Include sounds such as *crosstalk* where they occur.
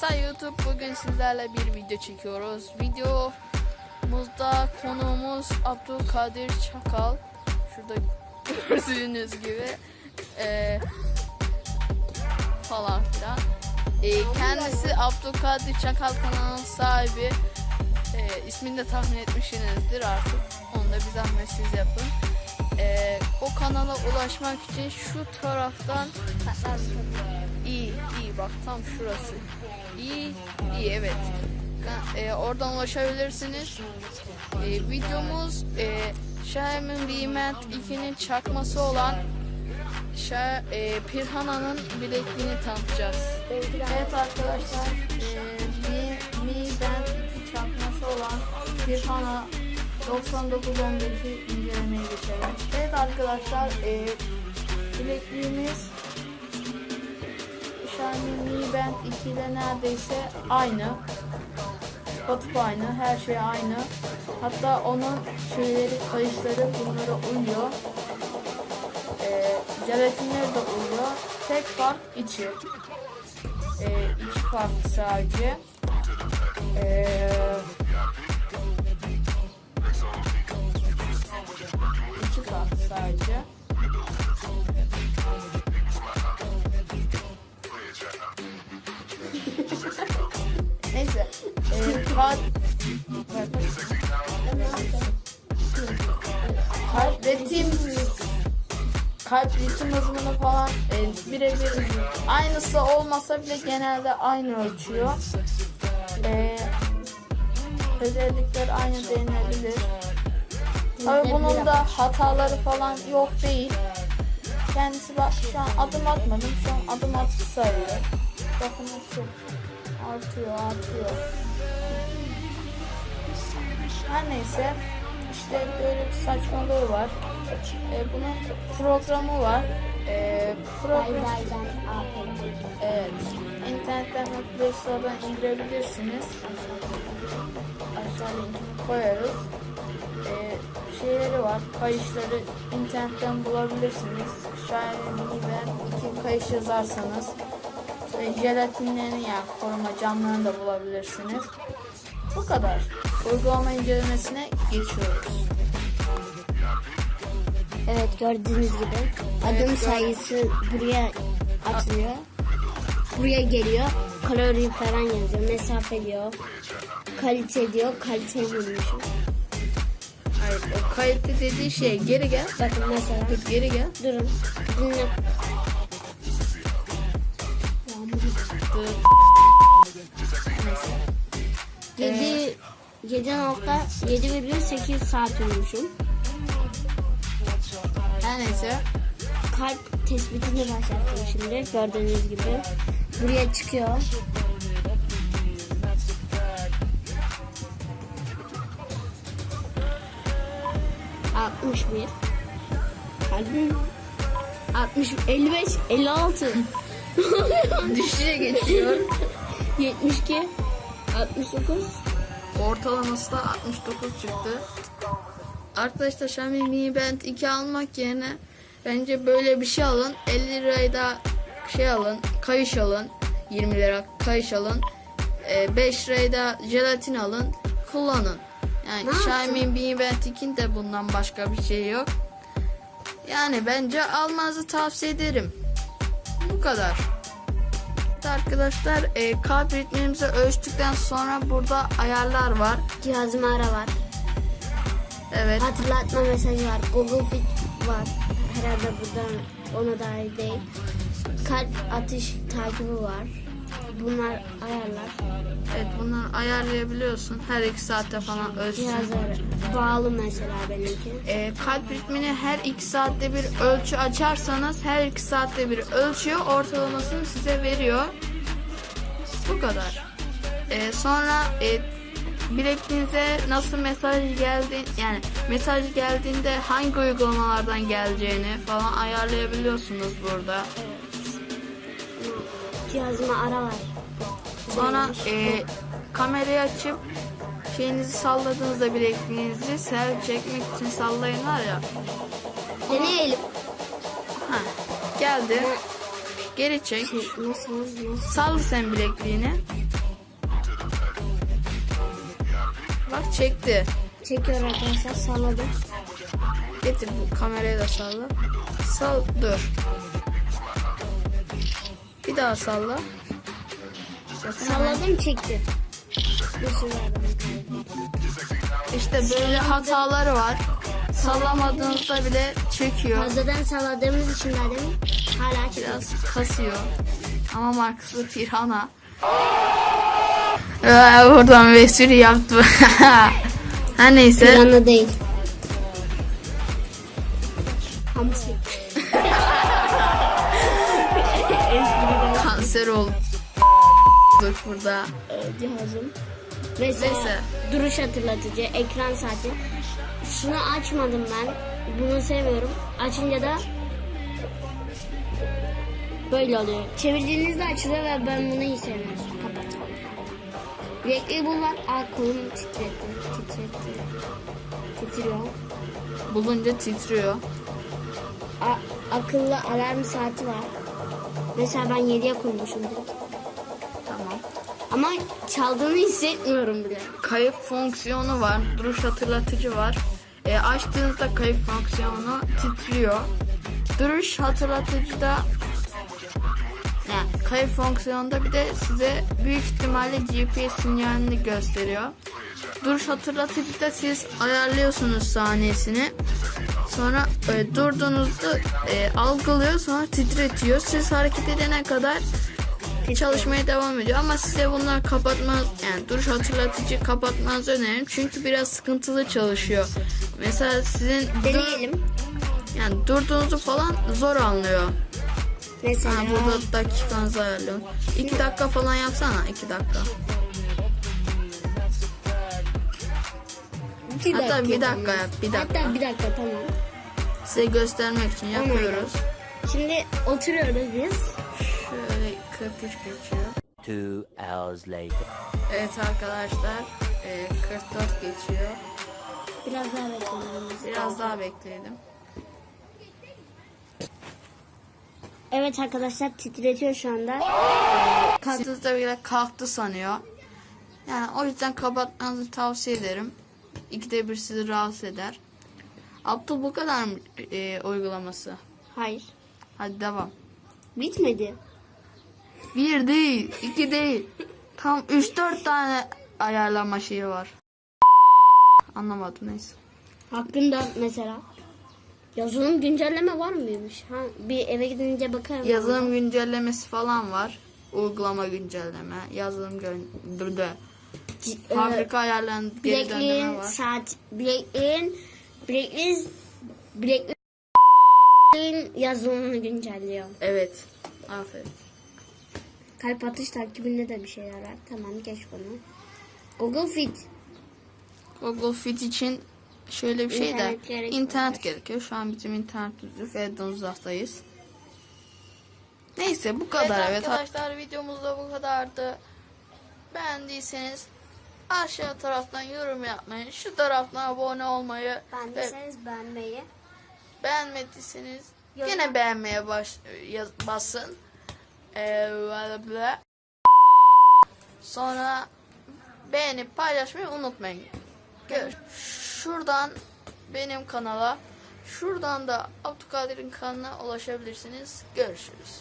Say YouTube bugün sizlerle bir video çekiyoruz. Videomuzda konuğumuz Abdülkadir Çakal. Şurada gördüğünüz gibi eee, falan filan. Eee, kendisi Abdülkadir Çakal kanalının sahibi. Eee ismini de tahmin etmişsinizdir artık. Onu da bir zahmet siz yapın. Eee, o kanala ulaşmak için şu taraftan İyi, iyi bak tam şurası. İyi, iyi evet. E, oradan ulaşabilirsiniz. E, videomuz e, Mi Band 2'nin çakması olan Şa e, Pirhana'nın bilekliğini tanıtacağız. Evet arkadaşlar, e, Mi, Mi Band 2 çakması olan Pirhana 9915'i incelemeye geçelim. Evet arkadaşlar, e, bilekliğimiz Xiaomi Mi Band 2 ile neredeyse aynı. Batıp aynı, her şey aynı. Hatta onun şeyleri, kayışları bunlara uyuyor. Ee, jelatinleri de uyuyor. Tek fark içi. Ee, içi farklı sadece. Ee, kalp ritim kalp ritim hızını falan e, birebir aynısı olmasa bile genelde aynı ölçüyor. Ee, özellikler aynı denilebilir. Tabii bunun da hataları falan yok değil. Kendisi bak şu an adım atmadım. Şu an adım attı sayıyor. Bakın nasıl artıyor artıyor. Her neyse işte böyle bir saçmalığı var. Ee, bunun programı var. Ee, program, evet, internetten ve Play Store'dan indirebilirsiniz. Aşağı linkini koyarız. Ee, şeyleri var, kayışları internetten bulabilirsiniz. Mi Band 2 kayış yazarsanız ve jelatinlerini yani koruma camlarını da bulabilirsiniz. Bu kadar. Uygulama incelemesine geçiyoruz. Evet gördüğünüz gibi adım sayısı buraya atılıyor. Buraya geliyor. Kalori falan yazıyor. Mesafe diyor. Kalite diyor. Kaliteyi bulmuşum. Hayır, o kalite dediği şey geri gel. Bakın mesela. Dur, geri gel. Durun. Dinle. Dur. Neyse. 7 7.7,8 saat uyumuşum. Her neyse. Kalp tespitini başlattım şimdi gördüğünüz gibi. Buraya çıkıyor. Altmış bir. Kalbim 60, 55, 56, Düşüşe geçiyor. *laughs* 72, 69. Ortalaması da 69 çıktı. Arkadaşlar Xiaomi Mi Band 2 almak yerine bence böyle bir şey alın. 50 liraya da şey alın, kayış alın. 20 lira kayış alın. 5 liraya da jelatin alın. Kullanın. Yani Ne Xiaomi Mi Band 2'nin de bundan başka bir şey yok. Yani bence almanızı tavsiye ederim. Bu kadar. Evet Arkadaşlar e, kalp ritmimizi ölçtükten sonra burada ayarlar var. Cihazıma ara var. Evet. Hatırlatma mesajı var. Google Fit var. Herhalde buradan ona dahil değil. Kalp atış takibi var. Bunlar ayarlar. Evet bunları ayarlayabiliyorsun. Her iki saatte falan ölçsün. Cihazlara bağlı mesela benimki. E, kalp ritmini her iki saatte bir ölçü açarsanız her iki saatte bir ölçüyor. Ortalamasını size veriyor. Bu kadar. E, sonra e, bilekliğinize nasıl mesaj geldi yani mesaj geldiğinde hangi uygulamalardan geleceğini falan ayarlayabiliyorsunuz burada. Cihazıma ara var. Sonra e, kamerayı açıp şeyinizi salladığınızda bilekliğinizi selfie çekmek için sallayın var ya. Deneyelim. Ha, geldi. Geri çek. Şey, nasıl nasıl? Sal sen bilekliğini. Çekti. Çekiyor arkadaşlar salladım. Getir bu kamerayı da salla. Sal dur. Bir daha salla. Salladım çekti. İşte böyle hataları var. Sallamadığınızda bile çekiyor. Fazladan salladığımız için demin hala çekiyor. Biraz kasıyor. Ama markası Pirana. Ee, Buradan bir espri yaptım. *laughs* Her neyse. Planlı değil. Hamsi. *laughs* Kanser olduk burada. Ee, cihazım. Mesela Neyse. duruş hatırlatıcı, ekran saati. Şunu açmadım ben. Bunu seviyorum. Açınca da böyle oluyor. Çevirdiğinizde açılıyor ve ben bunu hiç sevmiyorum. Bilekliği bunlar. Aa kolum titretti. Titretti. Titriyor. Bulunca titriyor. A- akıllı alarm saati var. Mesela ben 7'ye kurmuşum direkt. Tamam. Ama çaldığını hissetmiyorum bile. Kayıp fonksiyonu var. Duruş hatırlatıcı var. E, açtığınızda kayıp fonksiyonu titriyor. Duruş hatırlatıcıda yani kayıp fonksiyonunda bir de size büyük ihtimalle GPS sinyalini gösteriyor. Duruş hatırlatıcıda siz ayarlıyorsunuz saniyesini. Sonra e, durduğunuzda e, algılıyor sonra titretiyor. Siz hareket edene kadar çalışmaya devam ediyor ama size bunlar kapatmaz yani duruş hatırlatıcı kapatmanızı öneririm çünkü biraz sıkıntılı çalışıyor. Mesela sizin dur- Deneyelim. yani durduğunuzu falan zor anlıyor. Mesela Ha, burada dakikanızı ayarlıyorum. 2 dakika falan yapsana 2 dakika. iki Hatta bir dakika tamam. yap, bir dakika. Hatta bir dakika tamam. Size göstermek için yapıyoruz. Şimdi oturuyoruz biz. Şöyle 43 geçiyor. Two hours later. Evet arkadaşlar e, 44 geçiyor. Biraz daha bekleyelim. Biraz daha bekleyelim. Evet arkadaşlar titretiyor şu anda. Kalktığınızda bile kalktı sanıyor. Yani o yüzden kapatmanızı tavsiye ederim. İkide bir sizi rahatsız eder. Abdul bu kadar mı e, uygulaması? Hayır. Hadi devam. Bitmedi. Bir değil, iki değil. Tam 3-4 tane ayarlama şeyi var. Anlamadım neyse. Hakkında mesela. Yazılım güncelleme var mıymış? Ha, bir eve gidince bakarım. Yazılım güncellemesi falan var. Uygulama güncelleme, yazılım güncelleme. C- Fabrika ayarlarının geri Bilekliğin var. saat, bilekliğin, bilekliğin, bilekliğin yazılımını güncelliyor. Evet. Aferin. Kalp atış takibinde de bir şeyler var. Tamam geç bunu. Google Fit. Google Fit için şöyle bir şey de İnternet gerekiyor. internet gerekiyor. Şu an bizim internet düzlük ve uzaktayız. Neyse bu kadar evet. Arkadaşlar videomuz da bu kadardı. Beğendiyseniz aşağı taraftan yorum yapmayı, şu taraftan abone olmayı ve Beğendiyseniz beğenmeyi. beğenmediyseniz Yorum. yine beğenmeye baş, yaz- basın. Ee, bla bla. Sonra beğenip paylaşmayı unutmayın. Şuradan benim kanala, şuradan da Abdülkadir'in kanalına ulaşabilirsiniz. Görüşürüz.